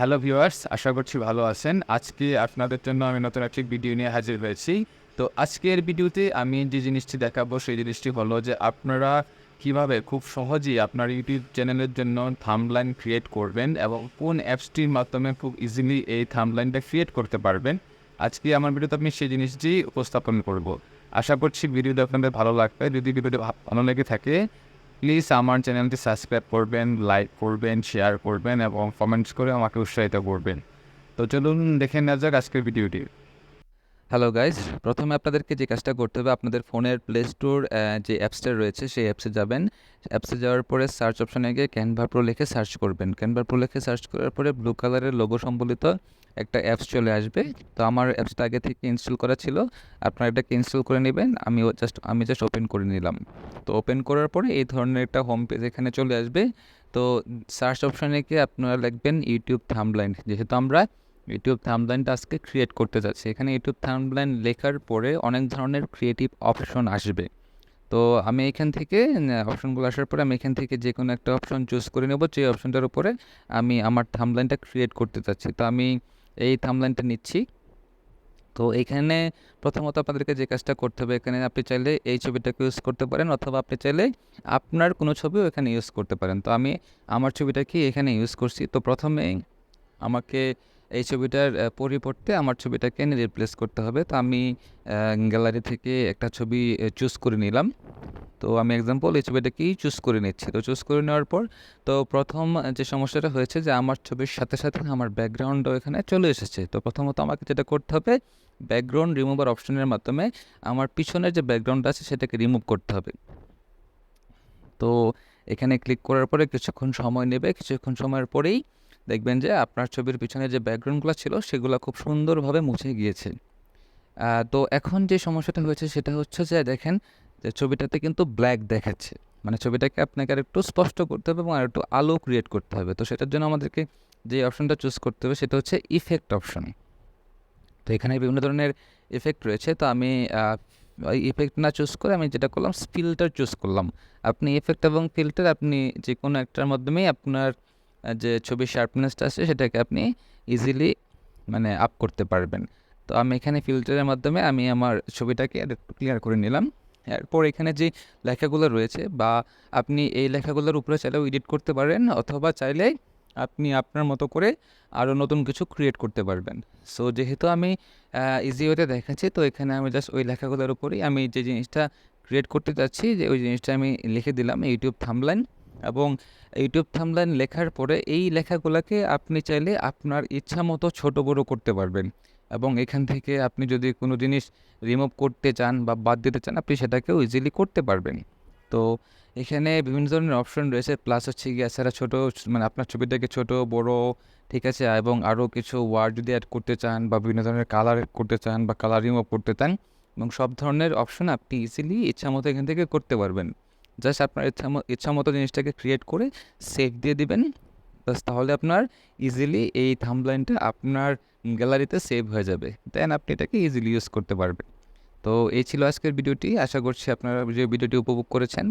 Hello viewers আশা করছি ভালো আছেন। আজকে আপনাদের জন্য আমি নতুন একটি ভিডিও নিয়ে হাজির হয়েছি। তো আজকের ভিডিওতে আমি যে জিনিসটি দেখাবো, সেই জিনিসটি হলো যে আপনারা কীভাবে খুব সহজেই আপনার ইউটিউব চ্যানেলের জন্য থামলাইন ক্রিয়েট করবেন এবং কোন অ্যাপসটির মাধ্যমে খুব ইজিলি এই থামলাইনটা ক্রিয়েট করতে পারবেন। আজকে আমার ভিডিওতে আমি সেই জিনিসটি উপস্থাপন করব। আশা করছি ভিডিওটা আপনাদের ভালো লাগবে। যদি ভিডিওটি ভালো লেগে থাকে প্লিজ আমার চ্যানেলটি সাবস্ক্রাইব করবেন লাইক করবেন শেয়ার করবেন এবং কমেন্টস করে আমাকে উৎসাহিত করবেন। তো চলুন দেখে নেওয়া যাক আজকের ভিডিওটি হ্যালো গাইস প্রথমে আপনাদেরকে যে কাজটা করতে হবে, আপনাদের ফোনের প্লে স্টোর যে অ্যাপসটা রয়েছে, সেই অ্যাপসে যাবেন। অ্যাপসে যাওয়ার পরে সার্চ অপশানে গিয়ে ক্যানভা প্রো লিখে সার্চ করবেন। ক্যানভা প্রো লিখে সার্চ করার পরে ব্লু কালারের লোগো সম্বলিত একটা অ্যাপস চলে আসবে। তো আমার অ্যাপসটা আগে থেকে ইনস্টল করা ছিল। আপনারা এটাকে ইনস্টল করে নেবেন। আমি জাস্ট আমি জাস্ট ওপেন করে নিলাম। তো ওপেন করার পরে এই ধরনের একটা হোম পেজ এখানে চলে আসবে। তো সার্চ অপশানে গিয়ে আপনারা লিখবেন ইউটিউব থামলাইন যেহেতু আমরা ইউটিউব থামলাইনটা আজকে ক্রিয়েট করতে যাচ্ছি। এখানে ইউটিউব থামলাইন লেখার পরে অনেক ধরনের ক্রিয়েটিভ অপশন আসবে। তো আমি এখান থেকে অপশনগুলো আসার পরে আমি এখান থেকে যে কোনো একটা অপশন চুজ করে নেব। যে অপশনটার উপরে আমি আমার থামলাইনটা ক্রিয়েট করতে চাচ্ছি তো আমি এই থামলাইনটা নিচ্ছি। তো এখানে প্রথমত আপনাদেরকে যে কাজটা করতে হবে, এখানে আপনি চাইলে এই ছবিটাকে ইউজ করতে পারেন অথবা আপনি চাইলে আপনার কোনো ছবিও এখানে ইউজ করতে পারেন। তো আমি আমার ছবিটাকে এখানে ইউজ করছি। তো প্রথমে আমাকে এই ছবিটার পরিবর্তে আমার ছবিটাকে রিপ্লেস করতে হবে। তো আমি গ্যালারি থেকে একটা ছবি চুজ করে নিলাম। তো আমি এক্সাম্পল এই ছবিটাকেই চুজ করে নিচ্ছি। তো চুজ করে নেওয়ার পর, তো প্রথম যে সমস্যাটা হয়েছে যে আমার ছবির সাথে সাথে আমার ব্যাকগ্রাউন্ডও এখানে চলে এসেছে। তো প্রথমত আমাকে যেটা করতে হবে ব্যাকগ্রাউন্ড রিমুভার অপশনের মাধ্যমে আমার পিছনের যে ব্যাকগ্রাউন্ড আছে সেটাকে রিমুভ করতে হবে। তো এখানে ক্লিক করার পরে কিছুক্ষণ সময় নেবে। কিছুক্ষণ সময়ের পরেই দেখবেন যে আপনার ছবির পিছনে যে ব্যাকগ্রাউন্ডগুলো ছিল, সেগুলো খুব সুন্দরভাবে মুছে গিয়েছে। তো এখন যে সমস্যাটা হয়েছে, সেটা হচ্ছে যে দেখেন, যে ছবিটাতে কিন্তু ব্ল্যাক দেখাচ্ছে। মানে ছবিটাকে আপনাকে আর একটু স্পষ্ট করতে হবে এবং আর একটু আলো ক্রিয়েট করতে হবে। তো সেটার জন্য আমাদেরকে যে অপশনটা চুজ করতে হবে, সেটা হচ্ছে ইফেক্ট অপশন তো এখানে বিভিন্ন ধরনের ইফেক্ট রয়েছে। তো আমি ইফেক্ট না চুজ করে আমি যেটা করলাম ফিল্টার চুজ করলাম। আপনি ইফেক্ট এবং ফিল্টার আপনি যে কোনো একটার মাধ্যমেই আপনার যে ছবির শার্পনেসটা আছে, সেটাকে আপনি ইজিলি মানে আপ করতে পারবেন। তো আমি এখানে ফিল্টারের মাধ্যমে আমি আমার ছবিটাকে ক্লিয়ার করে নিলাম। এরপর এখানে যে লেখাগুলো রয়েছে বা আপনি এই লেখাগুলোর উপরে চাইলেও এডিট করতে পারেন, অথবা চাইলে আপনি আপনার মতো করে আরও নতুন কিছু ক্রিয়েট করতে পারবেন। সো যেহেতু আমি ইজি ওয়েতে দেখাচ্ছি, তো এখানে আমি জাস্ট ওই লেখাগুলোর উপরেই আমি যে জিনিসটা ক্রিয়েট করতে চাচ্ছি, যে ওই জিনিসটা আমি লিখে দিলাম ইউটিউব থামলাইন এবং ইউটিউব থামলাইন লেখার পরে এই লেখাগুলোকে আপনি চাইলে আপনার ইচ্ছা মতো ছোটো বড়ো করতে পারবেন। এবং এখান থেকে আপনি যদি কোনো জিনিস রিমুভ করতে চান বা বাদ দিতে চান, আপনি সেটাকেও ইজিলি করতে পারবেন। তো এখানে বিভিন্ন ধরনের অপশন রয়েছে। প্লাস হচ্ছে গিয়ে এছাড়া ছোটো মানে আপনার ছবিটাকে ছোট, বড়, ঠিক আছে? এবং আরও কিছু ওয়ার্ড যদি অ্যাড করতে চান বা বিভিন্ন ধরনের কালার করতে চান বা কালার রিমুভ করতে চান, এবং সব ধরনের অপশন আপনি ইজিলি ইচ্ছা মতো এখান থেকে করতে পারবেন। জাস্ট আপনার ইচ্ছা ইচ্ছা মতো জিনিসটাকে ক্রিয়েট করে সেভ দিয়ে দিবেন। বাস তাহলে আপনার ইজিলি এই থামলাইনটা আপনার গ্যালারিতে সেভ হয়ে যাবে। দেন আপনি এটাকে ইজিলি ইউজ করতে পারবেন। তো এই ছিল আজকের ভিডিওটি আশা করছি আপনারা যে ভিডিওটি উপভোগ করেছেন